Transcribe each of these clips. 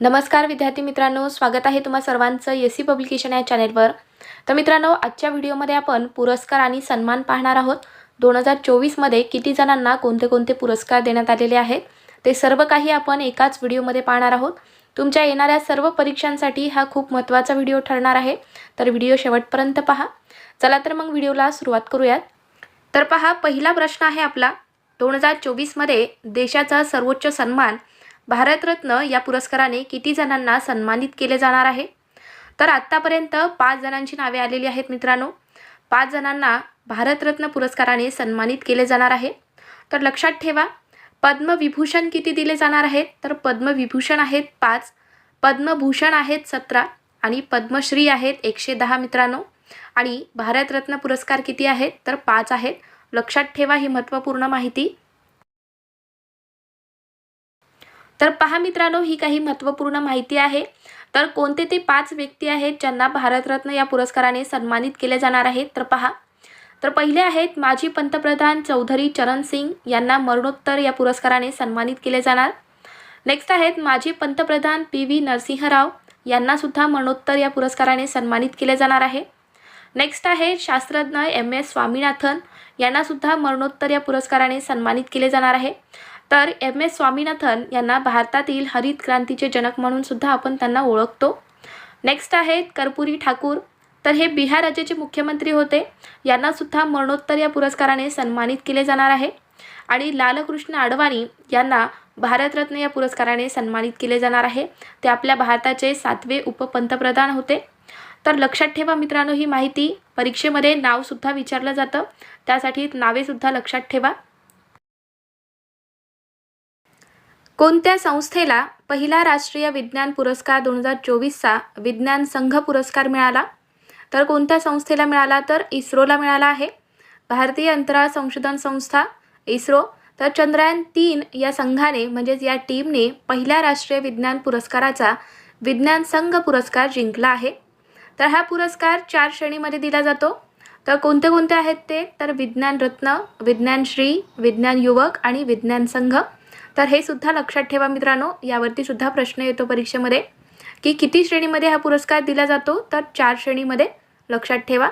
नमस्कार विद्यार्थी मित्रांनो स्वागत आहे तुम्हा सर्वांचं एस सी पब्लिकेशन या चॅनेलवर. तर मित्रांनो आजच्या व्हिडिओमध्ये आपण पुरस्कार आणि सन्मान पाहणार आहोत. दोन हजार चोवीसमध्ये किती जणांना कोणते कोणते पुरस्कार देण्यात आलेले आहेत ते सर्व काही आपण एकाच व्हिडिओमध्ये पाहणार आहोत. तुमच्या येणाऱ्या सर्व परीक्षांसाठी हा खूप महत्त्वाचा व्हिडिओ ठरणार आहे. तर व्हिडिओ शेवटपर्यंत पहा. चला तर मग व्हिडिओला सुरुवात करूयात. तर पहा पहिला प्रश्न आहे आपला. दोन हजार चोवीसमध्ये देशाचा सर्वोच्च सन्मान भारतरत्न या पुरस्काराने किती जणांना सन्मानित केले जाणार आहे? तर आत्तापर्यंत पाच जणांची नावे आलेली आहेत मित्रांनो. पाच जणांना भारतरत्न पुरस्काराने सन्मानित केले जाणार आहे. तर लक्षात ठेवा पद्मविभूषण किती दिले जाणार आहेत? तर पद्मविभूषण आहेत पाच पद्मभूषण आहेत सतरा आणि पद्मश्री आहेत एकशे दहा मित्रांनो. आणि भारतरत्न पुरस्कार किती आहेत? तर पाच आहेत. लक्षात ठेवा ही महत्त्वपूर्ण माहिती. तर पहा मित्रांनो ही काही महत्त्वपूर्ण माहिती आहे. तर कोणते ते पाच व्यक्ती आहेत ज्यांना भारतरत्न या पुरस्काराने सन्मानित केले जाणार आहेत तर पहा. तर पहिले आहेत माजी पंतप्रधान चौधरी चरण सिंग यांना मरणोत्तर या पुरस्काराने सन्मानित केले जाणार. नेक्स्ट आहेत माजी पंतप्रधान पी व्ही नरसिंहराव यांनासुद्धा मरणोत्तर या पुरस्काराने सन्मानित केले जाणार आहे. नेक्स्ट आहे शास्त्रज्ञ एम एस स्वामीनाथन यांनासुद्धा मरणोत्तर या पुरस्काराने सन्मानित केले जाणार आहे. तर एम एस स्वामीनाथन यांना भारतातील हरित क्रांतीचे जनक म्हणून सुद्धा आपण त्यांना ओळखतो. नेक्स्ट आहेत कर्पुरी ठाकूर. तर हे बिहार राज्याचे मुख्यमंत्री होते. यांनासुद्धा मरणोत्तर या पुरस्काराने सन्मानित केले जाणार आहे. आणि लालकृष्ण अडवाणी यांना भारतरत्न या पुरस्काराने सन्मानित केले जाणार आहे. ते आपल्या भारताचे सातवे उपपंतप्रधान होते. तर लक्षात ठेवा मित्रांनो ही माहिती. परीक्षेमध्ये नावसुद्धा विचारलं जातं. त्यासाठी नावेसुद्धा लक्षात ठेवा. कोणत्या संस्थेला पहिला राष्ट्रीय विज्ञान पुरस्कार दोन हजार चोवीसचा विज्ञान संघ पुरस्कार मिळाला? तर कोणत्या संस्थेला मिळाला? तर इस्रोला मिळाला आहे. भारतीय अंतराळ संशोधन संस्था इस्रो. तर चंद्रयान तीन या संघाने म्हणजेच या टीमने पहिल्या राष्ट्रीय विज्ञान पुरस्काराचा विज्ञान संघ पुरस्कार जिंकला आहे. तर हा पुरस्कार चार श्रेणीमध्ये दिला जातो. तर कोणते कोणते आहेत ते? तर विज्ञान रत्न विज्ञान श्री विज्ञान युवक आणि विज्ञान संघ. तर हे सुद्धा लक्षात ठेवा मित्रांनो. यावरती सुद्धा प्रश्न येतो परीक्षेमध्ये. की किती श्रेणीमध्ये हा पुरस्कार दिला जातो? तर चार श्रेणीमध्ये लक्षात ठेवा.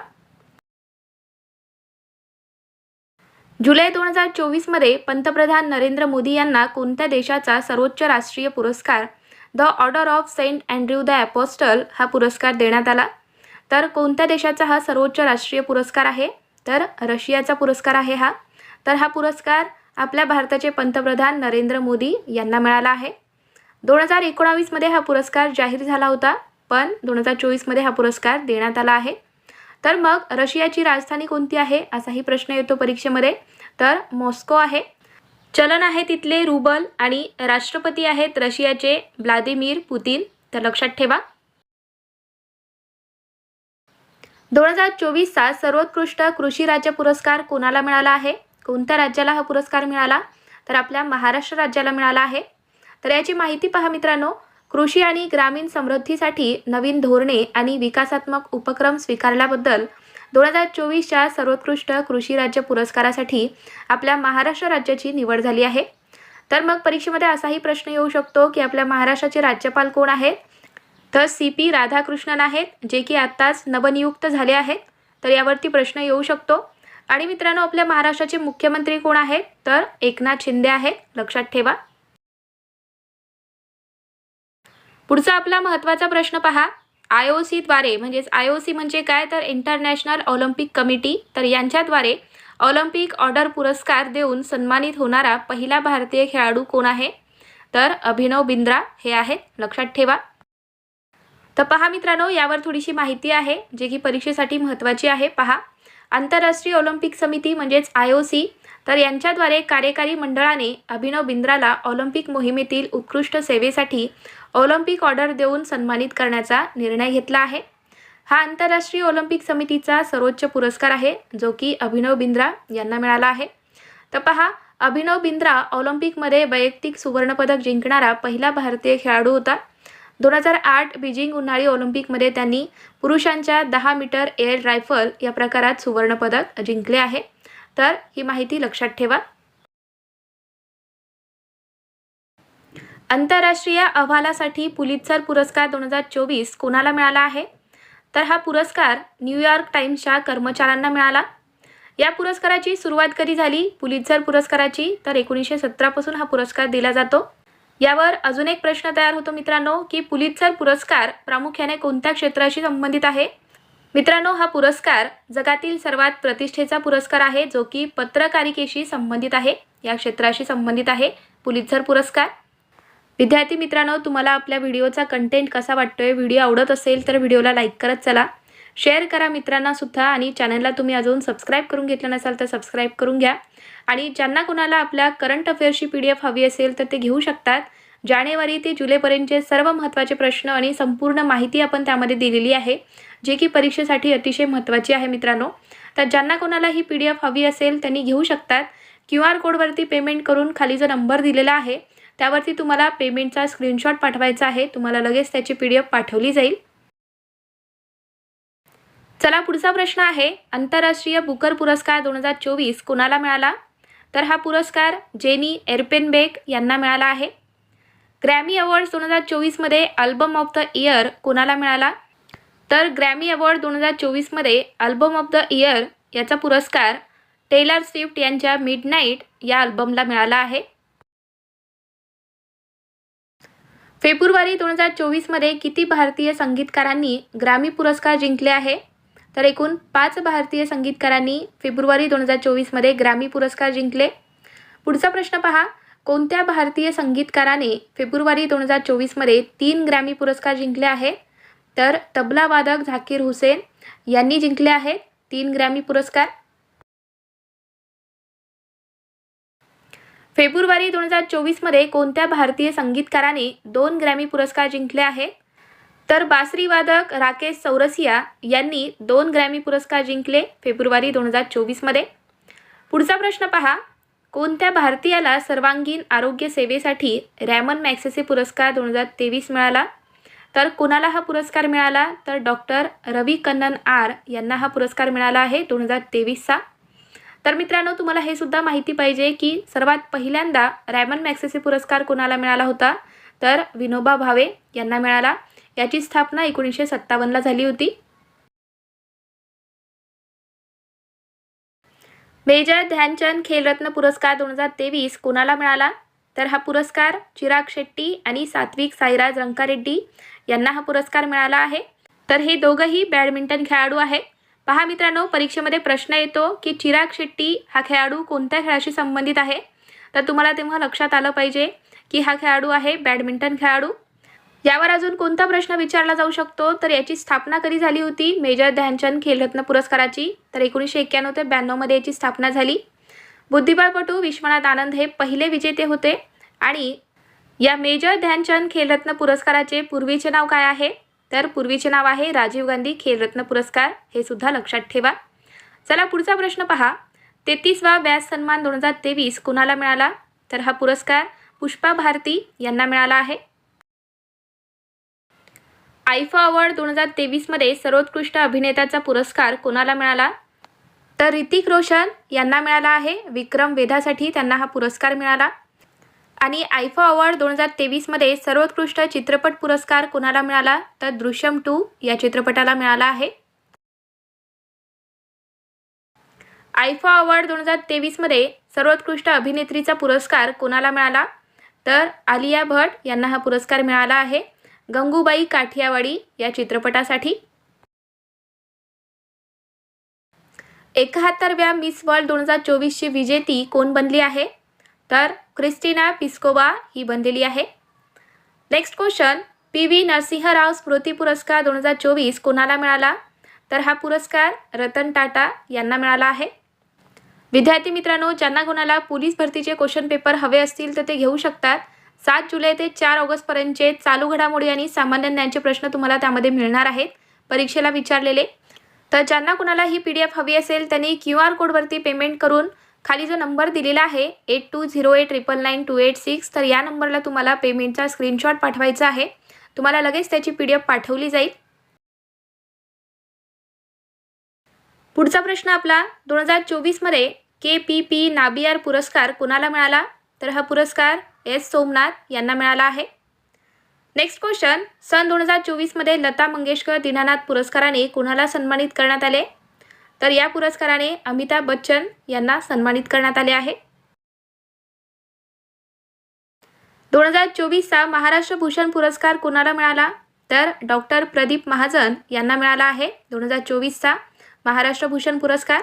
जुलै दोन हजार चोवीसमध्ये पंतप्रधान नरेंद्र मोदी यांना कोणत्या देशाचा सर्वोच्च राष्ट्रीय पुरस्कार? The order of Saint Andrew the apostle हा पुरस्कार देण्यात आला. तर कोणत्या देशाचा हा सर्वोच्च राष्ट्रीय पुरस्कार आहे? तर रशियाचा पुरस्कार आहे हा. तर हा पुरस्कार आपल्या भारताचे पंतप्रधान नरेंद्र मोदी यांना मिळाला आहे. दोन हजार एकोणावीसमध्ये हा पुरस्कार जाहीर झाला होता पण दोन हजार चोवीसमध्ये हा पुरस्कार देण्यात आला आहे. तर मग रशियाची राजधानी कोणती आहे असाही प्रश्न येतो परीक्षेमध्ये. तर मॉस्को आहे. चलन आहे तिथले रुबल आणि राष्ट्रपती आहेत रशियाचे व्लादिमीर पुतीन. तर लक्षात ठेवा. दोन हजार चोवीसचा सर्वोत्कृष्ट कृषी राज्य पुरस्कार कोणाला मिळाला आहे? कोणत्या राज्याला हा पुरस्कार मिळाला? तर आपल्या महाराष्ट्र राज्याला मिळाला आहे. तर याची माहिती पहा मित्रांनो. कृषी आणि ग्रामीण समृद्धीसाठी नवीन धोरणे आणि विकासात्मक उपक्रम स्वीकारल्याबद्दल दोन हजार चोवीसच्या सर्वोत्कृष्ट कृषी राज्य पुरस्कारासाठी आपल्या महाराष्ट्र राज्याची निवड झाली आहे. तर मग परीक्षेमध्ये असाही प्रश्न येऊ शकतो की आपल्या महाराष्ट्राचे राज्यपाल कोण आहेत? तर सी पी राधाकृष्णन आहेत जे की आत्ताच नवनियुक्त झाले आहेत. तर यावरती प्रश्न येऊ शकतो. आणि मित्रांनो आपल्या महाराष्ट्राचे मुख्यमंत्री कोण आहेत? तर एकनाथ शिंदे आहेत. लक्षात ठेवा. पुढचा आपला महत्त्वाचा प्रश्न पहा. आय ओ सीद्वारे म्हणजेच आय ओ सी म्हणजे काय? तर इंटरनॅशनल ऑलिम्पिक कमिटी तर यांच्याद्वारे ऑलिम्पिक ऑर्डर पुरस्कार देऊन सन्मानित होणारा पहिला भारतीय खेळाडू कोण आहे? तर अभिनव बिंद्रा हे आहेत. लक्षात ठेवा. तर पहा मित्रांनो यावर थोडीशी माहिती आहे जे की परीक्षेसाठी महत्त्वाची आहे. पहा. आंतरराष्ट्रीय ऑलिम्पिक समिती म्हणजेच आय ओ सी तर यांच्याद्वारे कार्यकारी मंडळाने अभिनव बिंद्राला ऑलिम्पिक मोहिमेतील उत्कृष्ट सेवेसाठी ऑलिम्पिक ऑर्डर देऊन सन्मानित करण्याचा निर्णय घेतला आहे. हा आंतरराष्ट्रीय ऑलिम्पिक समितीचा सर्वोच्च पुरस्कार आहे जो की अभिनव बिंद्रा यांना मिळाला आहे. तर पहा अभिनव बिंद्रा ऑलिम्पिकमध्ये वैयक्तिक सुवर्णपदक जिंकणारा पहिला भारतीय खेळाडू होता. दोन हजार आठ बीजिंग उन्हाळी ऑलिम्पिकमध्ये त्यांनी पुरुषांच्या दहा मीटर एअर रायफल या प्रकारात सुवर्णपदक जिंकले आहे. तर ही माहिती लक्षात ठेवा. आंतरराष्ट्रीय अहवालासाठी पुलित्सर पुरस्कार दोन हजार चोवीस कोणाला मिळाला आहे? तर हा पुरस्कार न्यूयॉर्क टाईम्सच्या कर्मचाऱ्यांना मिळाला. या पुरस्काराची सुरुवात कधी झाली? पुलित्सर पुरस्काराची तर एकोणीसशे सतरापासून हा पुरस्कार दिला जातो. यावर अजून एक प्रश्न तयार होतो मित्रांनो की पुलितसर पुरस्कार प्रामुख्याने कोणत्या क्षेत्राशी संबंधित आहे? मित्रांनो हा पुरस्कार जगातील सर्वात प्रतिष्ठेचा पुरस्कार आहे जो की पत्रकारिकेशी संबंधित आहे. या क्षेत्राशी संबंधित आहे पुलित्झर पुरस्कार. विद्यार्थी मित्रांनो तुम्हाला आपल्या व्हिडिओचा कंटेंट कसा वाटतोय व्हिडिओ आवडत असेल तर व्हिडिओला लाईक करत चला. शेअर करा मित्रांना सुद्धा आणि चॅनलला तुम्ही अजून सबस्क्राईब करून घेतलं नसाल तर सबस्क्राईब करून घ्या. आणि ज्यांना कोणाला आपल्या करंट अफेअर्सची पी डी एफ हवी असेल तर ते घेऊ शकतात. जानेवारी ते जुलैपर्यंतचे सर्व महत्त्वाचे प्रश्न आणि संपूर्ण माहिती आपण त्यामध्ये दिलेली आहे जे की परीक्षेसाठी अतिशय महत्त्वाची आहे मित्रांनो. तर ज्यांना कोणाला ही पी डी एफ हवी असेल त्यांनी घेऊ शकतात. क्यू आर कोडवरती पेमेंट करून खाली जो नंबर दिलेला आहे त्यावरती तुम्हाला पेमेंटचा स्क्रीनशॉट पाठवायचा आहे. तुम्हाला लगेच त्याची पी डी एफ पाठवली जाईल. चला पुढचा प्रश्न आहे आंतरराष्ट्रीय बुकर पुरस्कार दोन हजार चोवीस कोणाला मिळाला? तर हा पुरस्कार जेनी एरपेनबेक यांना मिळाला आहे. ग्रॅमी अवॉर्ड्स दोन हजार चोवीसमध्ये अल्बम ऑफ द इयर कोणाला मिळाला? तर ग्रॅमी अवॉर्ड दोन हजार चोवीसमध्ये अल्बम ऑफ द इयर याचा पुरस्कार टेलर स्विफ्ट यांच्या मिडनाईट या अल्बमला मिळाला आहे. फेब्रुवारी दोन हजार चोवीसमध्ये किती भारतीय संगीतकारांनी ग्रॅमी पुरस्कार जिंकले आहे? तर एकूण पाच भारतीय संगीतकारांनी फेब्रुवारी दोन हजार चोवीसमध्ये ग्रॅमी पुरस्कार जिंकले. पुढचा प्रश्न पहा कोणत्या भारतीय संगीतकाराने फेब्रुवारी दोन हजार चोवीसमध्ये तीन ग्रॅमी पुरस्कार जिंकले आहे? तर तबला वादक झाकीर हुसेन यांनी जिंकले आहेत तीन ग्रॅमी पुरस्कार. फेब्रुवारी दोन हजार चोवीसमध्ये कोणत्या भारतीय संगीतकाराने दोन ग्रॅमी पुरस्कार जिंकले आहेत? तर बासरीवादक राकेश चौरसिया यांनी दोन ग्रॅमी पुरस्कार जिंकले फेब्रुवारी दोन हजार चोवीसमध्ये. पुढचा प्रश्न पहा. कोणत्या भारतीयाला सर्वांगीण आरोग्य सेवेसाठी रॅमन मॅक्सेसे पुरस्कार दोन हजार तेवीस मिळाला? तर कोणाला हा पुरस्कार मिळाला? तर डॉक्टर रवी कन्नन आर यांना हा पुरस्कार मिळाला आहे दोन हजार तेवीसचा. तर मित्रांनो तुम्हाला हे सुद्धा माहिती पाहिजे की सर्वात पहिल्यांदा रॅमन मॅक्सेसे पुरस्कार कोणाला मिळाला होता? तर विनोबा भावे यांना मिळाला. याची स्थापना एकोणीसशे सत्तावन्नला झाली होती. मेजर ध्यानचंद खेलरत्न पुरस्कार दोन हजार तेवीस कोणाला मिळाला? तर हा पुरस्कार चिराग शेट्टी आणि सात्विक साईराज रंकारेड्डी यांना हा पुरस्कार मिळाला आहे. तर हे दोघंही बॅडमिंटन खेळाडू आहेत. पहा मित्रांनो परीक्षेमध्ये प्रश्न येतो की चिराग शेट्टी हा खेळाडू कोणत्या खेळाशी संबंधित आहे? तर तुम्हाला तेव्हा लक्षात आलं पाहिजे की हा खेळाडू आहे बॅडमिंटन खेळाडू. यावर अजून कोणता प्रश्न विचारला जाऊ शकतो? तर याची स्थापना कधी झाली होती? मेजर ध्यानचंद खेलरत्न पुरस्काराची. तर एकोणीसशे एक्क्याण्णव ते ब्याण्णवमध्ये याची स्थापना झाली. बुद्धिबळपटू विश्वनाथ आनंद हे पहिले विजेते होते. आणि या मेजर ध्यानचंद खेलरत्न पुरस्काराचे पूर्वीचे नाव काय आहे? तर पूर्वीचे नाव आहे राजीव गांधी खेलरत्न पुरस्कार. हे सुद्धा लक्षात ठेवा. चला पुढचा प्रश्न पहा. तेहतीसवा व्यास सन्मान दोन हजार तेवीस कुणाला मिळाला? तर हा पुरस्कार पुष्पा भारती यांना मिळाला आहे. आयफा अवॉर्ड दोन हजार तेवीसमध्ये सर्वोत्कृष्ट अभिनेत्याचा पुरस्कार कोणाला मिळाला? तर ऋतिक रोशन यांना मिळाला आहे. विक्रम वेधासाठी त्यांना हा पुरस्कार मिळाला. आणि आयफा अवॉर्ड दोन हजार तेवीसमध्ये सर्वोत्कृष्ट चित्रपट पुरस्कार कोणाला मिळाला? तर दृश्यम टू या चित्रपटाला मिळाला आहे. आयफा अवॉर्ड दोन हजार तेवीसमध्ये सर्वोत्कृष्ट अभिनेत्रीचा पुरस्कार कोणाला मिळाला? तर आलिया भट यांना हा पुरस्कार मिळाला आहे. गंगूबाई काठियावाडी या चित्रपटासाठी. एकाहत्तरव्या मिस वर्ल्ड दोन हजार चोवीसची विजेती कोण बनली आहे? तर क्रिस्टिना पिस्कोवा ही बनलेली आहे. Next question P V Narasimha Rao स्मृती पुरस्कार दोन हजार चोवीस कोणाला मिळाला? तर हा पुरस्कार रतन टाटा यांना मिळाला आहे. विद्यार्थी मित्रांनो ज्यांना कोणाला पोलीस भरतीचे क्वेश्चन पेपर हवे असतील तर ते घेऊ शकतात. सात जुलै ते चार ऑगस्टपर्यंतचे चालू घडामोडी आणि सामान्य ज्ञानचे प्रश्न तुम्हाला त्यामध्ये मिळणार आहेत. परीक्षेला विचारलेले. तर ज्यांना कुणाला ही पी डी एफ हवी असेल त्यांनी क्यू आर कोडवरती पेमेंट करून खाली जो नंबर दिलेला आहे eight two zero eight triple nine two eight six तर या नंबरला तुम्हाला पेमेंटचा स्क्रीनशॉट पाठवायचा आहे. तुम्हाला लगेच त्याची पी डी एफ पाठवली जाईल. पुढचा प्रश्न आपला दोन हजार चोवीसमध्ये के पी पी नाबियार पुरस्कार कुणाला मिळाला? तर हा पुरस्कार एस सोमनाथ यांना मिळाला आहे. नेक्स्ट क्वेश्चन सन दोन हजार चोवीसमध्ये लता मंगेशकर दीनानाथ पुरस्काराने कुणाला सन्मानित करण्यात आले? तर या पुरस्काराने अमिताभ बच्चन यांना सन्मानित करण्यात आले आहे. दोन हजार चोवीसचा महाराष्ट्र भूषण पुरस्कार कुणाला मिळाला? तर डॉक्टर प्रदीप महाजन यांना मिळाला आहे. दोन हजार चोवीसचा महाराष्ट्र भूषण पुरस्कार.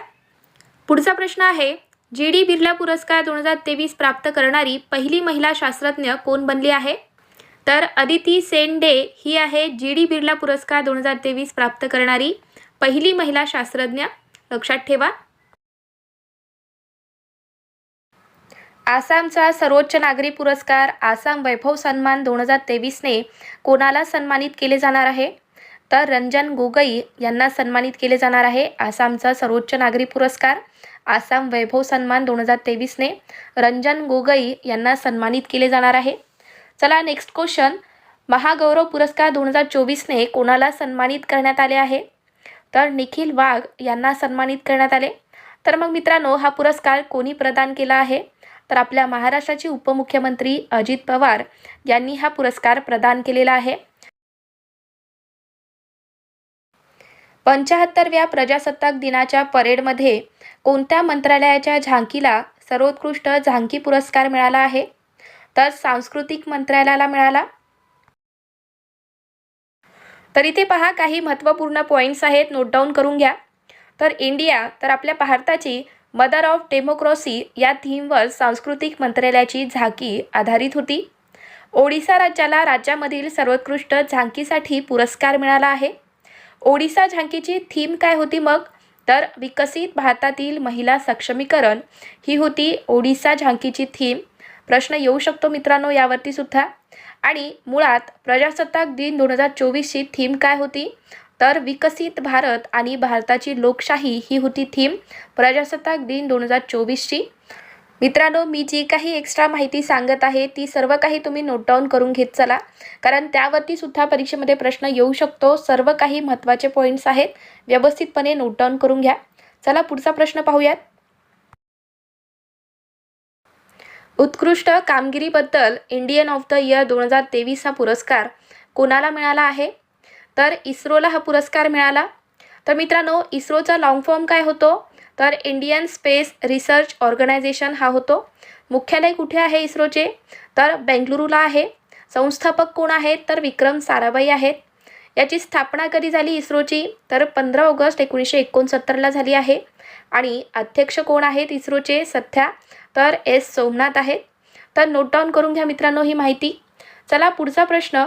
पुढचा प्रश्न आहे जी डी बिर्ला पुरस्कार दोन हजार तेवीस प्राप्त करणारी पहिली महिला शास्त्रज्ञ कोण बनली आहे? तर अदिती सेंडे ही आहे जी डी बिर्ला पुरस्कार दोन हजार तेवीस प्राप्त करणारी पहिली महिला शास्त्रज्ञ. लक्षात ठेवा. आसामचा सर्वोच्च नागरी पुरस्कार आसाम वैभव सन्मान दोन हजार तेवीसने कोणाला सन्मानित केले जाणार आहे? तर रंजन गोगई यांना सन्मानित केले जाणार आहे. आसामचा सर्वोच्च नागरी पुरस्कार. आसाम वैभव सन्मान दोन हजार तेवीसने रंजन गोगई यांना सन्मानित केले जाणार आहे. चला नेक्स्ट क्वेश्चन महागौरव पुरस्कार दोन हजार चोवीसने कोणाला सन्मानित करण्यात आले आहे? तर निखिल वाघ यांना सन्मानित करण्यात आले. तर मग मित्रांनो हा पुरस्कार कोणी प्रदान केला आहे? तर आपल्या महाराष्ट्राचे उपमुख्यमंत्री अजित पवार यांनी हा पुरस्कार प्रदान केलेला आहे. पंचाहत्तरव्या प्रजासत्ताक दिनाच्या परेडमध्ये कोणत्या मंत्रालयाच्या झांकीला सर्वोत्कृष्ट झांकी पुरस्कार मिळाला आहे? तर सांस्कृतिक मंत्रालयाला मिळाला. तर इथे पहा काही महत्त्वपूर्ण पॉईंट्स आहेत नोट डाऊन करून घ्या. तर इंडिया तर आपल्या भारताची मदर ऑफ डेमोक्रॉसी या थीमवर सांस्कृतिक मंत्रालयाची झाकी आधारित होती. ओडिसा राज्याला राज्यामधील सर्वोत्कृष्ट झांकीसाठी पुरस्कार मिळाला आहे. ओडिसा झांकीची थीम काय होती मग? तर विकसित भारतातील महिला सक्षमीकरण ही होती ओडिसा झांकीची थीम. प्रश्न येऊ शकतो मित्रांनो यावरती सुद्धा. आणि मुळात प्रजासत्ताक दिन दोन हजार चोवीसची थीम काय होती? तर विकसित भारत आणि भारताची लोकशाही ही होती थीम प्रजासत्ताक दिन दोन हजार चोवीसची. मित्रांनो मी जी काही एक्स्ट्रा माहिती सांगत आहे ती सर्व काही तुम्ही नोट डाऊन करून घेत चला. कारण त्यावरती सुद्धा परीक्षेमध्ये प्रश्न येऊ शकतो. सर्व काही महत्त्वाचे पॉईंट्स आहेत. व्यवस्थितपणे नोट डाऊन करून घ्या. चला पुढचा प्रश्न पाहूयात. उत्कृष्ट कामगिरीबद्दल इंडियन ऑफ द इयर दोन हजार तेवीस हा पुरस्कार कोणाला मिळाला आहे? तर इस्रोला हा पुरस्कार मिळाला. तर मित्रांनो इस्रोचा लाँग फॉर्म काय होतो? तर इंडियन स्पेस रिसर्च ऑर्गनायझेशन हा होतो. मुख्यालय कुठे आहे इस्रोचे? तर बेंगलुरूला आहे. संस्थापक कोण आहेत? तर विक्रम साराभाई आहेत. याची स्थापना कधी झाली इस्रोची? तर पंधरा ऑगस्ट एकोणीसशे एकोणसत्तरला झाली आहे. आणि अध्यक्ष कोण आहेत इस्रोचे? सध्या तर एस. सोमनाथ आहेत. तर नोट डाऊन करून घ्या मित्रांनो ही माहिती. चला पुढचा प्रश्न.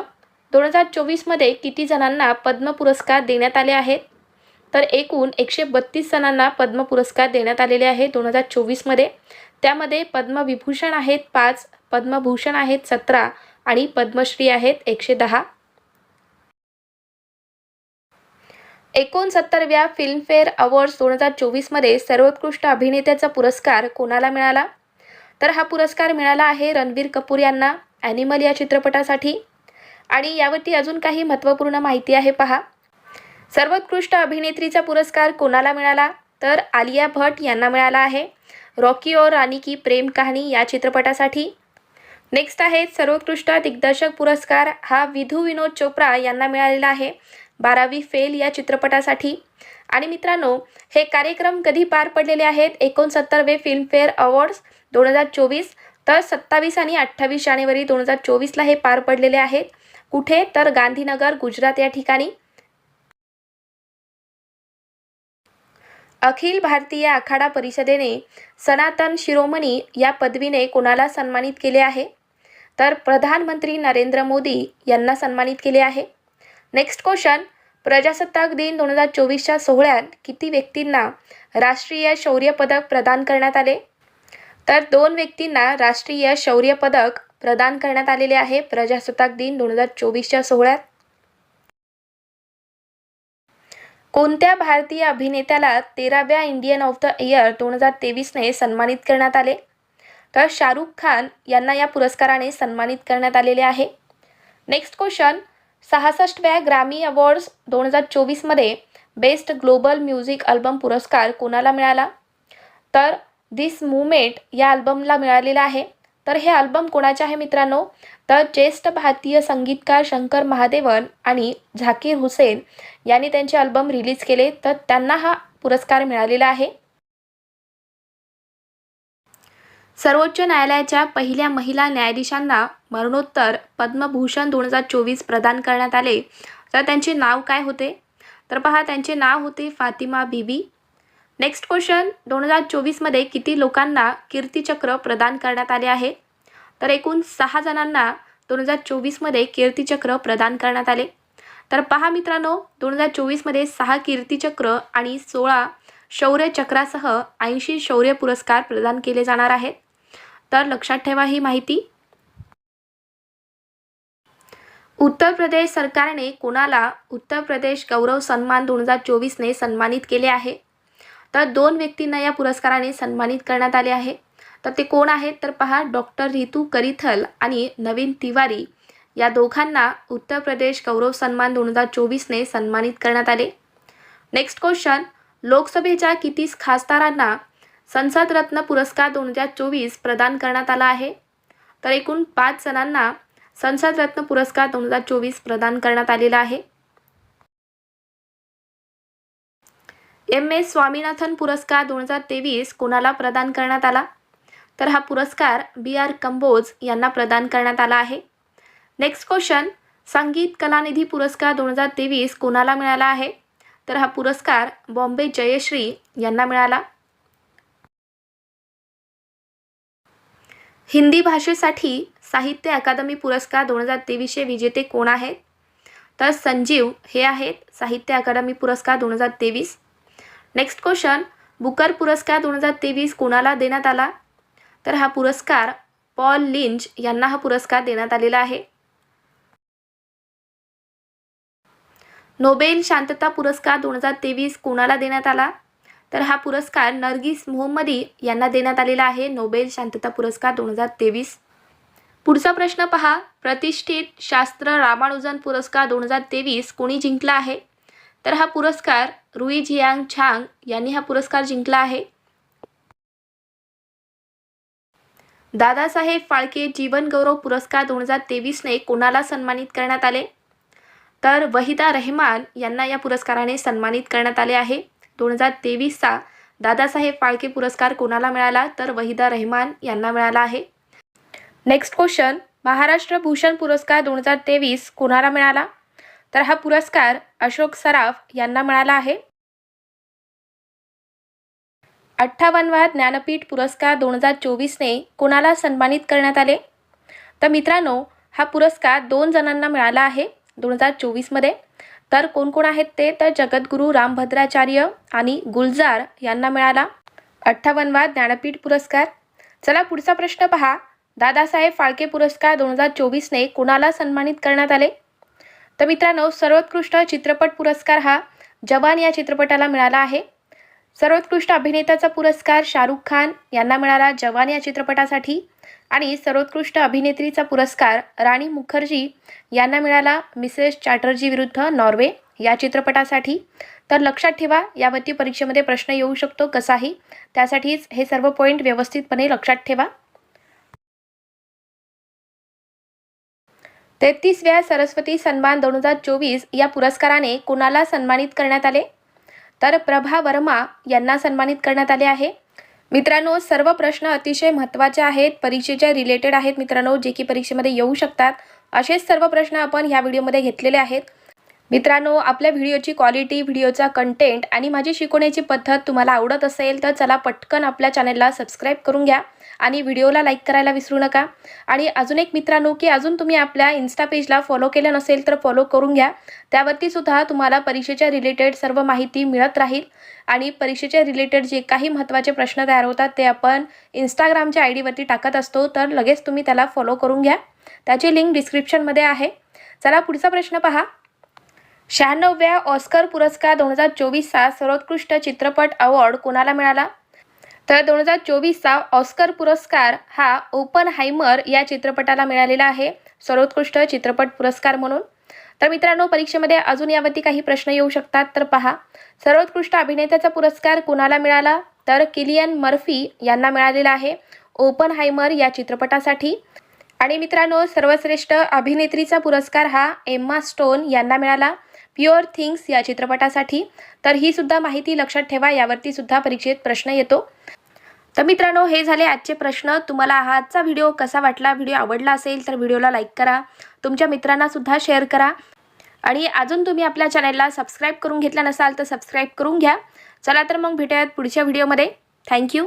दोन हजार चोवीसमध्ये किती जणांना पद्म पुरस्कार देण्यात आले आहेत? तर एकूण एकशे बत्तीस जणांना पद्म पुरस्कार देण्यात आलेले आहेत दोन हजार चोवीसमध्ये. त्यामध्ये पद्मविभूषण आहेत पाच पद्मभूषण आहेत सतरा आणि पद्मश्री आहेत एकशे दहा. एकोणसत्तरव्या फिल्मफेअर अवॉर्ड्स दोन हजार चोवीसमध्ये सर्वोत्कृष्ट अभिनेत्याचा पुरस्कार कोणाला मिळाला? तर हा पुरस्कार मिळाला आहे रणबीर कपूर यांना ॲनिमल या चित्रपटासाठी. आणि यावरती अजून काही महत्त्वपूर्ण माहिती आहे पहा. सर्वोत्कृष्ट अभिनेत्रीचा पुरस्कार कोणाला मिळाला? तर आलिया भट यांना मिळाला आहे. रॉकी और राणी की प्रेम कहाणी या चित्रपटासाठी. नेक्स्ट आहे सर्वोत्कृष्ट दिग्दर्शक पुरस्कार. हा विधू विनोद चोप्रा यांना मिळालेला आहे. बारावी फेल या चित्रपटासाठी. आणि मित्रांनो हे कार्यक्रम कधी पार पडलेले आहेत? एकोणसत्तरवे फिल्मफेअर अवॉर्ड्स दोन हजार चोवीस. तर सत्तावीस आणि अठ्ठावीस जानेवारी दोन हजार चोवीसला हे पार पडलेले आहेत. कुठे? तर गांधीनगर गुजरात या ठिकाणी. अखिल भारतीय आखाडा परिषदेने सनातन शिरोमणी या पदवीने कोणाला सन्मानित केले आहे? तर प्रधानमंत्री नरेंद्र मोदी यांना सन्मानित केले आहे. नेक्स्ट क्वेश्चन प्रजासत्ताक दिन दोन हजार चोवीसच्या सोहळ्यात किती व्यक्तींना राष्ट्रीय शौर्य पदक प्रदान करण्यात आले? तर दोन व्यक्तींना राष्ट्रीय शौर्य पदक प्रदान करण्यात आलेले आहे प्रजासत्ताक दिन दोन हजार चोवीसच्या सोहळ्यात. कोणत्या भारतीय अभिनेत्याला तेराव्या इंडियन ऑफ द इयर दोन हजार तेवीसने सन्मानित करण्यात आले? तर शाहरुख खान यांना या पुरस्काराने सन्मानित करण्यात आलेले आहे. नेक्स्ट क्वेश्चन सहासष्टव्या ग्रॅमी अवॉर्ड्स दोन हजार चोवीसमध्ये बेस्ट ग्लोबल म्युझिक अल्बम पुरस्कार कोणाला मिळाला? तर दिस मुमेंट या अल्बमला मिळालेला आहे. तर हे अल्बम कोणाचे आहे मित्रांनो? तर ज्येष्ठ भारतीय संगीतकार शंकर महादेवन आणि झाकीर हुसेन यांनी त्यांचे अल्बम रिलीज केले. तर त्यांना हा पुरस्कार मिळालेला आहे. सर्वोच्च न्यायालयाच्या पहिल्या महिला न्यायाधीशांना मरणोत्तर पद्मभूषण दोन हजार चोवीस प्रदान करण्यात आले. तर त्यांचे नाव काय होते? तर पहा त्यांचे नाव होते फातिमा बीबी नेक्स्ट क्वेश्चन दोन हजार चोवीसमध्ये किती लोकांना कीर्तीचक्र प्रदान करण्यात आले आहे? तर एकूण सहा जणांना दोन हजार चोवीसमध्ये कीर्तीचक्र प्रदान करण्यात आले. तर पहा मित्रांनो दोन हजार चोवीसमध्ये सहा कीर्तीचक्र आणि सोळा शौर्यचक्रासह ऐंशी शौर्य पुरस्कार प्रदान केले जाणार आहेत. तर लक्षात ठेवा ही माहिती. उत्तर प्रदेश सरकारने कोणाला उत्तर प्रदेश गौरव सन्मान दोन हजार चोवीसने सन्मानित केले आहे? तर दोन व्यक्तींना या पुरस्काराने सन्मानित करण्यात आले आहे. तर ते कोण आहेत? तर पहा डॉक्टर रितू करिथल आणि नवीन तिवारी या दोघांना उत्तर प्रदेश गौरव सन्मान दोन हजार चोवीसने सन्मानित करण्यात आले. नेक्स्ट क्वेश्चन लोकसभेच्या किती खासदारांना संसद रत्न पुरस्कार दोन हजार चोवीस प्रदान करण्यात आला आहे? तर एकूण पाच जणांना संसद रत्न पुरस्कार दोन हजार चोवीस प्रदान करण्यात आलेला आहे. एम एस स्वामीनाथन पुरस्कार दोन हजार तेवीस कोणाला प्रदान करण्यात आला? तर हा पुरस्कार बी आर कंबोज यांना प्रदान करण्यात आला आहे. नेक्स्ट क्वेश्चन संगीत कलानिधी पुरस्कार दोन हजार तेवीस कोणाला मिळाला आहे? तर हा पुरस्कार बॉम्बे जयश्री यांना मिळाला. हिंदी भाषेसाठी साहित्य अकादमी पुरस्कार दोन हजार तेवीसचे विजेते कोण आहेत? तर संजीव हे आहेत. साहित्य अकादमी पुरस्कार दोन हजार तेवीस. नेक्स्ट क्वेश्चन बुकर पुरस्कार दोन हजार तेवीस कोणाला देण्यात आला? तर हा पुरस्कार पॉल लिंच यांना हा पुरस्कार देण्यात आलेला आहे. नोबेल शांतता पुरस्कार दोन हजार तेवीस कोणाला देण्यात आला? तर हा पुरस्कार नरगिस मोहम्मदी यांना देण्यात आलेला आहे. नोबेल शांतता पुरस्कार दोन हजार तेवीस. पुढचा प्रश्न पहा. प्रतिष्ठित शास्त्र रामानुजन पुरस्कार दोन हजार तेवीस कोणी जिंकला आहे? तर हा पुरस्कार रुई झियांग छांग यांनी हा पुरस्कार जिंकला आहे. दादासाहेब फाळके जीवन गौरव पुरस्कार दोन हजार तेवीसने कोणाला सन्मानित करण्यात आले? तर वहिदा रहमान यांना या पुरस्काराने सन्मानित करण्यात आले आहे. दोन हजार तेवीसचा दादासाहेब फाळके पुरस्कार कोणाला मिळाला? तर वहिदा रहमान यांना मिळाला आहे. नेक्स्ट क्वेश्चन महाराष्ट्र भूषण पुरस्कार दोन हजार तेवीस कोणाला मिळाला? तर हा पुरस्कार अशोक सराफ यांना मिळाला आहे. अठ्ठावन्नवा ज्ञानपीठ पुरस्कार दोन हजार चोवीसने कोणाला सन्मानित करण्यात आले? तर मित्रांनो हा पुरस्कार दोन जणांना मिळाला आहे दोन हजार चोवीसमध्ये. तर कोण कोण आहेत ते? तर जगद्गुरू रामभद्राचार्य आणि गुलजार यांना मिळाला अठ्ठावन्नवा ज्ञानपीठ पुरस्कार. चला पुढचा प्रश्न पहा. दादासाहेब फाळके पुरस्कार दोन हजार चोवीसने कोणाला सन्मानित करण्यात आले? तर मित्रांनो सर्वोत्कृष्ट चित्रपट पुरस्कार हा जवान या चित्रपटाला मिळाला आहे. सर्वोत्कृष्ट अभिनेत्याचा पुरस्कार शाहरुख खान यांना मिळाला जवान या चित्रपटासाठी. आणि सर्वोत्कृष्ट अभिनेत्रीचा पुरस्कार राणी मुखर्जी यांना मिळाला मिसेस चॅटर्जी विरुद्ध नॉर्वे या चित्रपटासाठी. तर लक्षात ठेवा यावरती परीक्षेमध्ये प्रश्न येऊ शकतो कसाही. त्यासाठीच हे सर्व पॉईंट व्यवस्थितपणे लक्षात ठेवा. तेहतीसव्या सरस्वती सन्मान दोन हजार चोवीस या पुरस्काराने कोणाला सन्मानित करण्यात आले? तर प्रभा वर्मा यांना सन्मानित करण्यात आले आहे. मित्रांनो सर्व प्रश्न अतिशय महत्त्वाचे आहेत परीक्षेच्या रिलेटेड आहेत मित्रांनो जे की परीक्षेमध्ये येऊ शकतात. असेच सर्व प्रश्न आपण ह्या व्हिडिओमध्ये घेतलेले आहेत. मित्रांनो आपल्या व्हिडिओची क्वालिटी व्हिडिओचा कंटेंट आणि माझी शिकवण्याची पद्धत तुम्हाला आवडत असेल तर चला पटकन आपल्या चॅनलला सबस्क्राईब करून घ्या. आणि व्हिडिओला लाईक करायला विसरू नका. आणि अजून एक मित्रांनो की अजून तुम्ही आपल्या इन्स्टा पेजला फॉलो केलं नसेल तर फॉलो करून घ्या. त्यावरती सुद्धा तुम्हाला परीक्षेच्या रिलेटेड सर्व माहिती मिळत राहील. आणि परीक्षेच्या रिलेटेड जे काही महत्त्वाचे प्रश्न तयार होतात ते आपण इंस्टाग्रामच्या आय डीवरती टाकत असतो तर लगेच तुम्ही त्याला फॉलो करून घ्या. त्याची लिंक डिस्क्रिप्शनमध्ये आहे. चला पुढचा प्रश्न पहा. शहाण्णव्या ऑस्कर पुरस्कार दोन हजार चोवीसचा सर्वोत्कृष्ट चित्रपट अवॉर्ड कोणाला मिळाला? तर दोन हजार चोवीसचा ऑस्कर पुरस्कार हा ओपन हायमर या चित्रपटाला मिळालेला आहे. सर्वोत्कृष्ट चित्रपट पुरस्कार म्हणून. तर मित्रांनो परीक्षेमध्ये अजून यावरती काही प्रश्न येऊ शकतात तर पहा. सर्वोत्कृष्ट अभिनेत्याचा पुरस्कार कुणाला मिळाला? तर किलियन मर्फी यांना मिळालेला आहे ओपन हायमर या चित्रपटासाठी. आणि मित्रांनो सर्वश्रेष्ठ अभिनेत्रीचा पुरस्कार हा एम्मा स्टोन यांना मिळाला प्युअर थिंग्स या चित्रपटासाठी. तर ही सुद्धा माहिती लक्षात ठेवा यावरती सुद्धा परीक्षेत प्रश्न येतो. तर मित्रांनो हे झाले आजचे प्रश्न. तुम्हाला हा आजचा व्हिडिओ कसा वाटला व्हिडिओ आवडला असेल तर व्हिडिओला लाईक करा. तुमच्या मित्रांनासुद्धा शेअर करा. आणि अजून तुम्ही आपल्या चॅनलला सबस्क्राईब करून घेतला नसाल तर सबस्क्राईब करून घ्या. चला तर मग भेटूयात पुढच्या व्हिडिओमध्ये थँक्यू